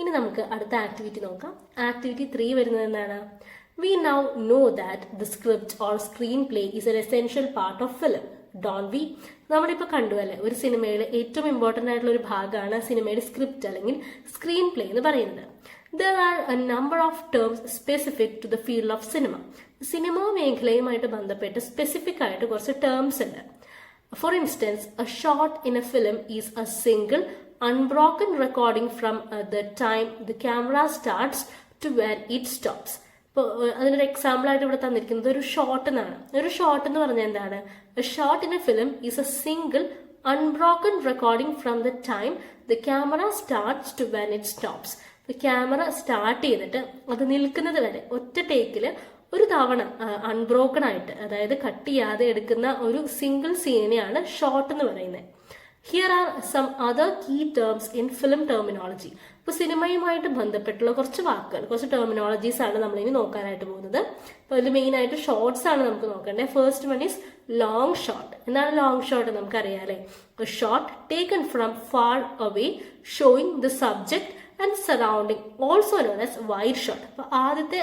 ഇനി നമുക്ക് അടുത്ത ആക്ടിവിറ്റി നോക്കാം. ആക്ടിവിറ്റി ത്രീ വരുന്നത് എന്താണ്? We now know that the script or screenplay is an essential part of film. Don't don't we നമ്മളിപ്പോൾ കണ്ടു അല്ലേ ഒരു സിനിമയിലെ ഏറ്റവും ഇമ്പോർട്ടന്റ് ആയിട്ടുള്ള ഒരു ഭാഗമാണ് സിനിമയുടെ സ്ക്രിപ്റ്റ് അല്ലെങ്കിൽ സ്ക്രീൻ പ്ലേ എന്ന് പറയുന്നത് there are a number of terms specific to the field of cinema cinema മേഖലയുമായിട്ട് ബന്ധപ്പെട്ട് സ്പെസിഫിക് ആയിട്ട് കുറച്ച് ടേംസ് ഉണ്ട് for instance a shot in a film is a single unbroken recording from the time the camera starts to to it stops. ഇപ്പോൾ അതിനൊരു എക്സാമ്പിൾ ആയിട്ട് ഇവിടെ തന്നിരിക്കുന്നത്. ഒരു ഷോർട്ട് എന്നാണ്. ഒരു ഷോർട്ട് എന്ന് പറഞ്ഞാൽ എന്താണ്? Shot in a film is a single unbroken recording from the time the camera starts to when it stops camera start ചെയ്തിട്ട് അത് നിൽക്കുന്നത് വരെ ഒറ്റ ടേക്കിൽ ഒരു തവണ അൺബ്രോക്കൺ ആയിട്ട് അതായത് കട്ട് ചെയ്യാതെ എടുക്കുന്ന ഒരു സിംഗിൾ സീനെയാണ് ഷോർട്ട് എന്ന് പറയുന്നത്. Here are some other key terms in film terminology ഇപ്പൊ സിനിമയുമായിട്ട് ബന്ധപ്പെട്ടുള്ള കുറച്ച് വാക്കുകൾ കുറച്ച് ടെർമിനോളജീസ് ആണ് നമ്മൾ ഇനി നോക്കാനായിട്ട് പോകുന്നത്. അപ്പൊ അതിൽ മെയിൻ ആയിട്ട് ഷോർട്സ് ആണ് നമുക്ക് നോക്കേണ്ടത്. First one is long shot എന്താണ് long shot നമുക്കറിയാലേ shot taken from far away showing the subject and surrounding also known as wide shot അപ്പോൾ ആദ്യത്തെ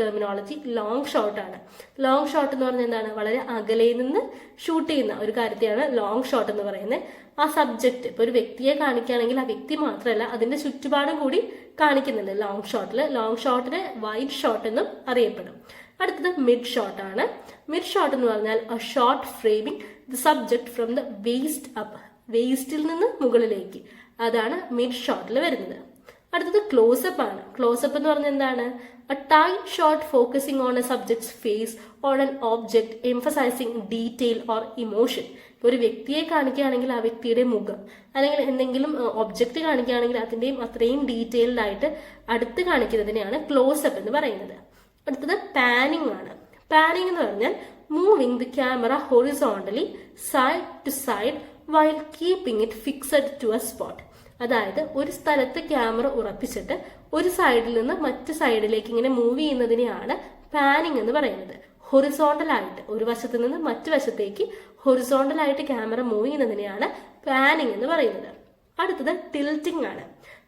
ടെർമിനോളജി ലോങ് ഷോട്ട് ആണ്. ലോങ് ഷോട്ട് എന്ന് പറഞ്ഞാൽ എന്താണ്? വളരെ അകലെ നിന്ന് ഷൂട്ട് ചെയ്യുന്ന ഒരു കാര്യത്തെയാണ് ലോങ് ഷോട്ട് എന്ന് പറയുന്നത്. ആ സബ്ജക്റ്റ് ഇപ്പോൾ ഒരു വ്യക്തിയെ കാണിക്കുകയാണെങ്കിൽ ആ വ്യക്തി മാത്രമല്ല അതിന്റെ ചുറ്റുപാടും കൂടി കാണിക്കുന്നുണ്ട്. ലോങ് ഷോട്ടിൽ ലോങ് ഷോട്ടിനെ വൈഡ് ഷോട്ട് എന്നും അറിയപ്പെടും. അടുത്തത് മിഡ് ഷോട്ട് ആണ്. മിഡ് ഷോട്ട് എന്ന് പറഞ്ഞാൽ a shot framing the subject from the waist up വേസ്റ്റിൽ നിന്ന് മുകളിലേക്ക്. അതാണ് മിഡ് ഷോട്ടിൽ വരുന്നത്. അടുത്തത് ക്ലോസപ്പ് ആണ്. ക്ലോസപ്പ് എന്ന് പറഞ്ഞ എന്താണ്? A time shot focusing on a subject's face on an object emphasizing detail or emotion ഒരു വ്യക്തിയെ കാണിക്കുകയാണെങ്കിൽ ആ വ്യക്തിയുടെ മുഖം അല്ലെങ്കിൽ എന്തെങ്കിലും ഒബ്ജക്റ്റ് കാണിക്കുകയാണെങ്കിൽ അതിന്റെയും അത്രയും ഡീറ്റെയിൽഡ് ആയിട്ട് അടുത്ത് കാണിക്കുന്നതിനെയാണ് ക്ലോസപ്പ് എന്ന് പറയുന്നത്. അടുത്തത് പാനിങ് ആണ്. പാനിങ് എന്ന് പറഞ്ഞാൽ moving the camera horizontally side to side while keeping it fixed to a spot അതായത് ഒരു സ്ഥലത്ത് ക്യാമറ ഉറപ്പിച്ചിട്ട് ഒരു സൈഡിൽ നിന്ന് മറ്റു സൈഡിലേക്ക് ഇങ്ങനെ മൂവ് ചെയ്യുന്നതിനെയാണ് പാനിങ് എന്ന് പറയുന്നത്. ഹൊറിസോണ്ടൽ ആയിട്ട് ഒരു വശത്ത് നിന്ന് മറ്റു വശത്തേക്ക് ഹൊറിസോണ്ടൽ ആയിട്ട് ക്യാമറ മൂവ് ചെയ്യുന്നതിനെയാണ് പാനിങ് എന്ന് പറയുന്നത്. അടുത്തത് ടിൽറ്റിംഗ് ആണ്.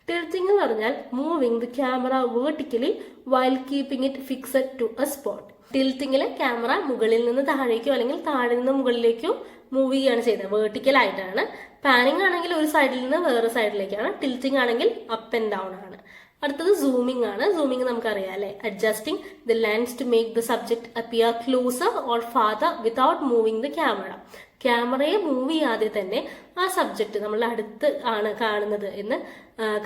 ടിൽറ്റിംഗ് എന്ന് പറഞ്ഞാൽ moving the camera vertically while keeping it fixed to a spot ടിൽറ്റിംഗിൽ camera മുകളിൽ നിന്ന് താഴേക്കോ അല്ലെങ്കിൽ താഴെ നിന്ന് മുകളിലേക്കോ മൂവ് ചെയ്യുകയാണ് ചെയ്യുന്നത്. വേർട്ടിക്കൽ ആയിട്ടാണ്. പാനിങ് ആണെങ്കിൽ ഒരു സൈഡിൽ നിന്ന് വേറെ സൈഡിലേക്കാണ് ടിൽറ്റിംഗ് ആണെങ്കിൽ അപ്പ് ആൻഡ് ഡൗൺ ആണ്. അടുത്തത് സൂമിംഗ് ആണ്. സൂമിംഗ് നമുക്കറിയാം അല്ലെ? Adjusting the lens to make the subject appear closer or farther without moving the camera ക്യാമറയെ move ചെയ്യാതെ തന്നെ ആ സബ്ജക്റ്റ് നമ്മൾ അടുത്ത് ആണ് കാണുന്നത് എന്ന്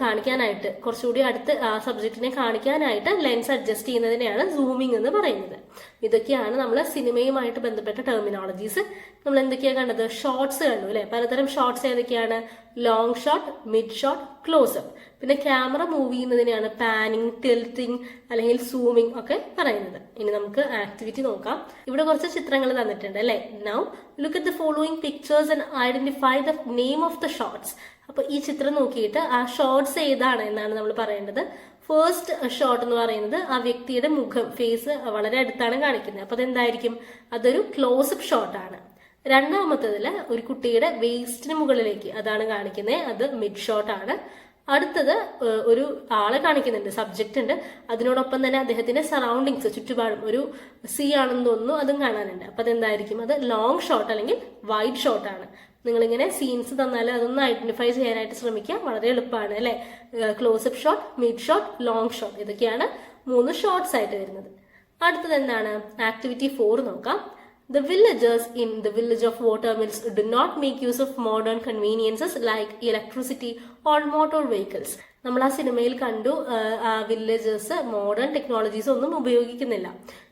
കാണിക്കാനായിട്ട്. കുറച്ചുകൂടി അടുത്ത് ആ സബ്ജക്റ്റിനെ കാണിക്കാനായിട്ട് ലെൻസ് അഡ്ജസ്റ്റ് ചെയ്യുന്നതിനെയാണ് സൂമിംഗ് എന്ന് പറയുന്നത്. ഇതൊക്കെയാണ് നമ്മൾ സിനിമയുമായിട്ട് ബന്ധപ്പെട്ട ടെർമിനോളജീസ് നമ്മൾ എന്തൊക്കെയാണ് കണ്ടത്? ഷോർട്സ് കണ്ടു അല്ലെ? പലതരം ഷോർട്സ് ഏതൊക്കെയാണ്? Long shot mid shot closeup പിന്നെ ക്യാമറ മൂവ് ചെയ്യുന്നതിനെയാണ് പാനിങ് ടിൽറ്റിംഗ് അല്ലെങ്കിൽ സൂമിംഗ് ഒക്കെ പറയുന്നത്. ഇനി നമുക്ക് ആക്ടിവിറ്റി നോക്കാം. ഇവിടെ കുറച്ച് ചിത്രങ്ങൾ തന്നിട്ടുണ്ട് അല്ലെ? Now look at the following pictures and identify the name of the shots അപ്പൊ ഈ ചിത്രം നോക്കിയിട്ട് ആ ഷോർട്സ് ഏതാണ് എന്നാണ് നമ്മൾ പറയേണ്ടത്. ഫേസ്റ്റ് ഷോട്ട് എന്ന് പറയുന്നത് ആ വ്യക്തിയുടെ മുഖം ഫേസ് വളരെ അടുത്താണ് കാണിക്കുന്നത്. അപ്പൊ അതെന്തായിരിക്കും? അതൊരു ക്ലോസപ്പ് ഷോട്ട് ആണ്. രണ്ടാമത്തതിൽ ഒരു കുട്ടിയുടെ വേസ്റ്റിന് മുകളിലേക്ക് അതാണ് കാണിക്കുന്നത്. അത് മിഡ് ഷോട്ട് ആണ്. അടുത്തത് ഒരു ആളെ കാണിക്കുന്നുണ്ട് സബ്ജക്റ്റ് ഉണ്ട്. അതിനോടൊപ്പം തന്നെ അദ്ദേഹത്തിന്റെ സറൗണ്ടിങ്സ് ചുറ്റുപാടും ഒരു സീ ആണെന്ന് തോന്നുന്നു അതും കാണാനുണ്ട്. അപ്പൊ അതെന്തായിരിക്കും? അത് ലോങ് ഷോട്ട് അല്ലെങ്കിൽ വൈഡ് ഷോട്ട് ആണ്. നിങ്ങളിങ്ങനെ സീൻസ് തന്നാൽ അതൊന്ന് ഐഡന്റിഫൈ ചെയ്യാനായിട്ട് ശ്രമിക്കുക വളരെ എളുപ്പമാണ് അല്ലെ? Close up shot mid shot long shot ഇതൊക്കെയാണ് മൂന്ന് ഷോർട്സ് ആയിട്ട് വരുന്നത്. അടുത്തത് എന്താണ്? ആക്ടിവിറ്റി ഫോർ നോക്കാം. The villagers in the village of watermills do not make use of modern conveniences like electricity or motor vehicles. നമ്മൾ ആ സിനിമയിൽ കണ്ടു വില്ലേജേഴ്സ് മോഡേൺ ടെക്നോളജീസ് ഒന്നും ഉപയോഗിക്കുന്നില്ല.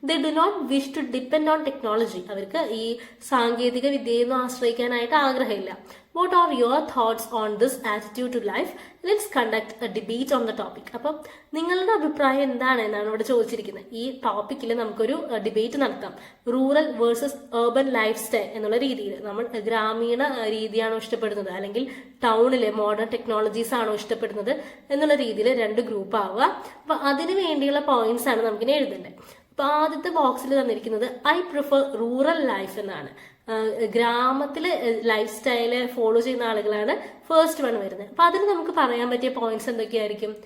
They do not wish to depend on technology അവർക്ക് ഈ സാങ്കേതിക വിദ്യയൊന്നും ആശ്രയിക്കാനായിട്ട് ആഗ്രഹമില്ല. What are your thoughts on this attitude to life let's conduct a debate on the topic അപ്പം നിങ്ങളുടെ അഭിപ്രായം എന്താണ് എന്നാണ് ഇവിടെ ചോദിച്ചിരിക്കുന്നത്. ഈ ടോപ്പിക്കിൽ നമുക്കൊരു ഡിബേറ്റ് നടത്താം. Rural versus urban life style എന്നുള്ള രീതിയിൽ നമ്മൾ ഗ്രാമീണ രീതിയാണോ ഇഷ്ടപ്പെടുന്നത്? അല്ലെങ്കിൽ ടൗണിലെ മോഡേൺ ടെക്നോളജീസ് ആണോ ഇഷ്ടപ്പെടുന്നത്? എന്നുള്ള രീതിയിൽ രണ്ട് ഗ്രൂപ്പ് ആവുക. അപ്പൊ അതിന് വേണ്ടിയുള്ള പോയിന്റ്സ് ആണ് നമുക്കിനി എഴുതേണ്ടത് അപ്പൊ ആദ്യത്തെ ബോക്സിൽ തന്നിരിക്കുന്നത് ഐ പ്രിഫർ റൂറൽ ലൈഫ് എന്നാണ്. ആഹ് ഗ്രാമത്തിലെ ലൈഫ് സ്റ്റൈൽ ഫോളോ ചെയ്യുന്ന ആളുകളാണ് ഫസ്റ്റ് വൺ വരുന്നത്. അപ്പൊ അതിന് നമുക്ക് പറയാൻ പറ്റിയ പോയിന്റ്സ് എന്തൊക്കെയായിരിക്കും?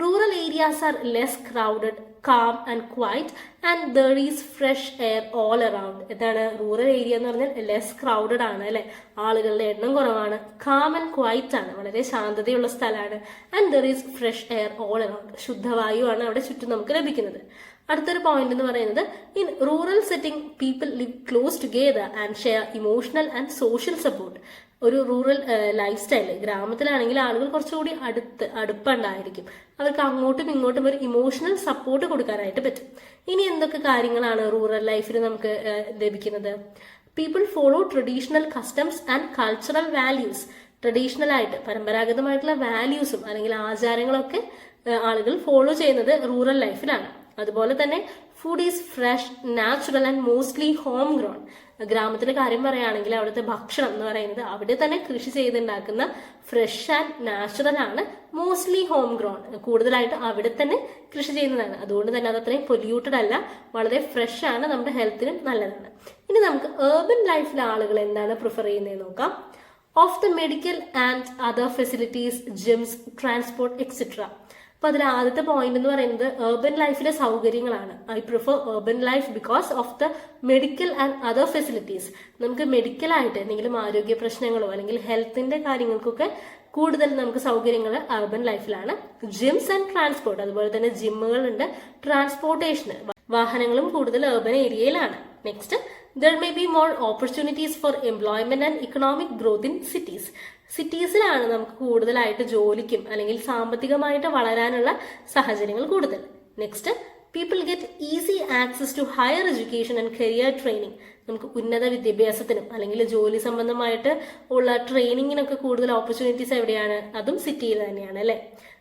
Rural areas are less crowded calm and quiet and there is fresh air all around എന്താണ്? റൂറൽ ഏരിയ എന്ന് പറഞ്ഞാൽ ലെസ് ക്രൗഡഡ് ആണ് അല്ലെ? ആളുകളുടെ എണ്ണം കുറവാണ്. കാം ആൻഡ് ക്വൈറ്റ് ആണ് വളരെ ശാന്തതയുള്ള സ്ഥലമാണ്. And there is fresh air all around ശുദ്ധവായുവാണ് അവിടെ ചുറ്റും നമുക്ക് ലഭിക്കുന്നത്. അടുത്തൊരു പോയിന്റ് എന്ന് പറയുന്നത് in rural setting people live close together and share emotional and social support ഒരു റൂറൽ ലൈഫ് സ്റ്റൈൽ ഗ്രാമത്തിലാണെങ്കിൽ ആളുകൾ കുറച്ചുകൂടി അടുത്ത് അടുപ്പുണ്ടായിരിക്കും അവർക്ക് അങ്ങോട്ടും ഇങ്ങോട്ടും ഒരു ഇമോഷണൽ സപ്പോർട്ട് കൊടുക്കാനായിട്ട് പറ്റും. ഇനി എന്തൊക്കെ കാര്യങ്ങളാണ് റൂറൽ ലൈഫിൽ നമുക്ക് ലഭിക്കുന്നത്? People follow traditional customs and cultural values traditional ആയിട്ട് പരമ്പരാഗതമായിട്ടുള്ള വാല്യൂസും അല്ലെങ്കിൽ ആചാരങ്ങളൊക്കെ ആളുകൾ ഫോളോ ചെയ്യുന്നത് റൂറൽ ലൈഫിലാണ് അതുപോലെ തന്നെ food is fresh natural and mostly home grown ഗ്രാമത്തിന്റെ കാര്യം പറയുകയാണെങ്കിൽ അവിടുത്തെ ഭക്ഷണം എന്ന് പറയുന്നത് അവിടെ തന്നെ കൃഷി ചെയ്തുണ്ടാക്കുന്ന ഫ്രഷ് ആൻഡ് നാച്ചുറൽ ആണ് മോസ്റ്റ്ലി ഹോം ഗ്രോൺ കൂടുതലായിട്ട് അവിടെ തന്നെ കൃഷി ചെയ്യുന്നതാണ്. അതുകൊണ്ട് തന്നെ അത് അത്രയും പൊല്യൂട്ടഡ് അല്ല വളരെ ഫ്രഷ് ആണ് നമ്മുടെ ഹെൽത്തിനും നല്ലതാണ്. ഇനി നമുക്ക് ഏർബൻ ലൈഫിലെ ആളുകൾ എന്താണ് പ്രിഫർ ചെയ്യുന്നത് നോക്കാം. Of the medical and other facilities gyms transport etcetera അപ്പൊ അതിൽ ആദ്യത്തെ പോയിന്റ് എന്ന് പറയുന്നത് ഏർബൻ ലൈഫിലെ സൗകര്യങ്ങളാണ്. I prefer urban life because of the medical and other facilities നമുക്ക് മെഡിക്കൽ ആയിട്ട് എന്തെങ്കിലും ആരോഗ്യ പ്രശ്നങ്ങളോ അല്ലെങ്കിൽ ഹെൽത്തിന്റെ കാര്യങ്ങൾക്കൊക്കെ കൂടുതൽ നമുക്ക് സൗകര്യങ്ങൾ അർബൻ ലൈഫിലാണ് ജിംസ് ആൻഡ് ട്രാൻസ്പോർട്ട് അതുപോലെ തന്നെ ജിമ്മുകളുണ്ട് ട്രാൻസ്പോർട്ടേഷന് വാഹനങ്ങളും കൂടുതൽ ഏർബൻ ഏരിയയിലാണ് next there may be more opportunities for employment and economic growth in cities സിറ്റീസിലാണ് നമുക്ക് കൂടുതലായിട്ട് ജോലിക്കും അല്ലെങ്കിൽ സാമ്പത്തികമായിട്ട് വളരാനുള്ള സാഹചര്യങ്ങൾ കൂടുതൽ. Next people get easy access to higher education and career training നമുക്ക് ഉന്നത വിദ്യാഭ്യാസത്തിനും അല്ലെങ്കിൽ ജോലി സംബന്ധമായിട്ട് ഉള്ള ട്രെയിനിങ്ങിനൊക്കെ കൂടുതൽ ഓപ്പർച്യൂണിറ്റീസ് എവിടെയാണ്? അതും സിറ്റിയിൽ തന്നെയാണ് അല്ലേ?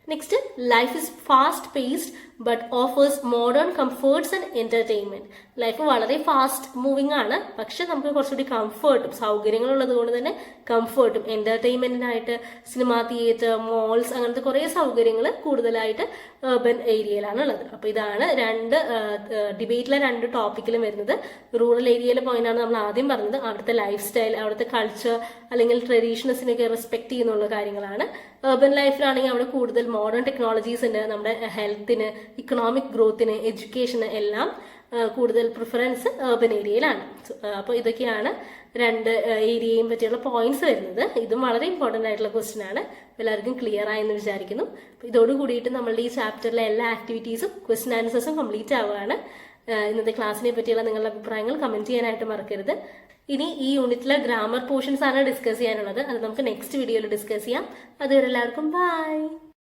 Next life is fast paced but offers modern comforts and entertainment life വളരെ ഫാസ്റ്റ് മൂവിങ് ആണ്. പക്ഷെ നമുക്ക് കുറച്ചുകൂടി കംഫേർട്ടും സൗകര്യങ്ങൾ ഉള്ളത് കൊണ്ട് തന്നെ കംഫേർട്ടും എന്റർടൈൻമെന്റിനായിട്ട് സിനിമാ തിയേറ്റർ മോൾസ് അങ്ങനത്തെ കുറേ സൗകര്യങ്ങൾ കൂടുതലായിട്ട് ഏർബൻ ഏരിയയിലാണ് ഉള്ളത്. അപ്പൊ ഇതാണ് രണ്ട് ഡിബേറ്റിലെ രണ്ട് ടോപ്പിക്കിലും വരുന്നത്. റൂറൽ ഏരിയയിലെ പോയിന്റ് ആണ് നമ്മൾ ആദ്യം പറഞ്ഞത്. അവിടുത്തെ ലൈഫ് സ്റ്റൈൽ അവിടുത്തെ കൾച്ചർ അല്ലെങ്കിൽ ട്രഡീഷണൽസിനൊക്കെ റെസ്പെക്ട് ചെയ്യുന്നുള്ള കാര്യങ്ങളാണ്. ഏർബൻ ലൈഫിലാണെങ്കിൽ അവിടെ കൂടുതൽ മോഡേൺ ടെക്നോളജീസ് ഉണ്ട്. നമ്മുടെ ഹെൽത്തിന് ഇക്കണോമിക് ഗ്രോത്തിന് എഡ്യൂക്കേഷന് എല്ലാം കൂടുതൽ പ്രിഫറൻസ് ഏർബൻ ഏരിയയിലാണ് അപ്പോൾ ഇതൊക്കെയാണ് രണ്ട് ഏരിയയും പറ്റിയുള്ള പോയിന്റ്സ് വരുന്നത്. ഇതും വളരെ ഇമ്പോർട്ടന്റ് ആയിട്ടുള്ള ക്വസ്റ്റ്യൻ ആണ്. എല്ലാവർക്കും ക്ലിയർ ആയെന്ന് വിചാരിക്കുന്നു. ഇതോട് കൂടിയിട്ട് നമ്മളുടെ ഈ ചാപ്റ്ററിലെ എല്ലാ ആക്ടിവിറ്റീസും ക്വസ്റ്റ്യൻ ആൻസേഴ്സും കംപ്ലീറ്റ് ആവുകയാണ്. ഇന്നത്തെ ക്ലാസ്സിനെ പറ്റിയുള്ള നിങ്ങളുടെ അഭിപ്രായങ്ങൾ കമന്റ് ചെയ്യാനായിട്ട് മറക്കരുത്. ഇനി ഈ യൂണിറ്റിലെ ഗ്രാമർ പോർഷൻസ് ആണ് ഡിസ്കസ് ചെയ്യാനുള്ളത്. അത് നമുക്ക് നെക്സ്റ്റ് വീഡിയോയിൽ ഡിസ്കസ് ചെയ്യാം. അതുവരെ എല്ലാവർക്കും ബൈ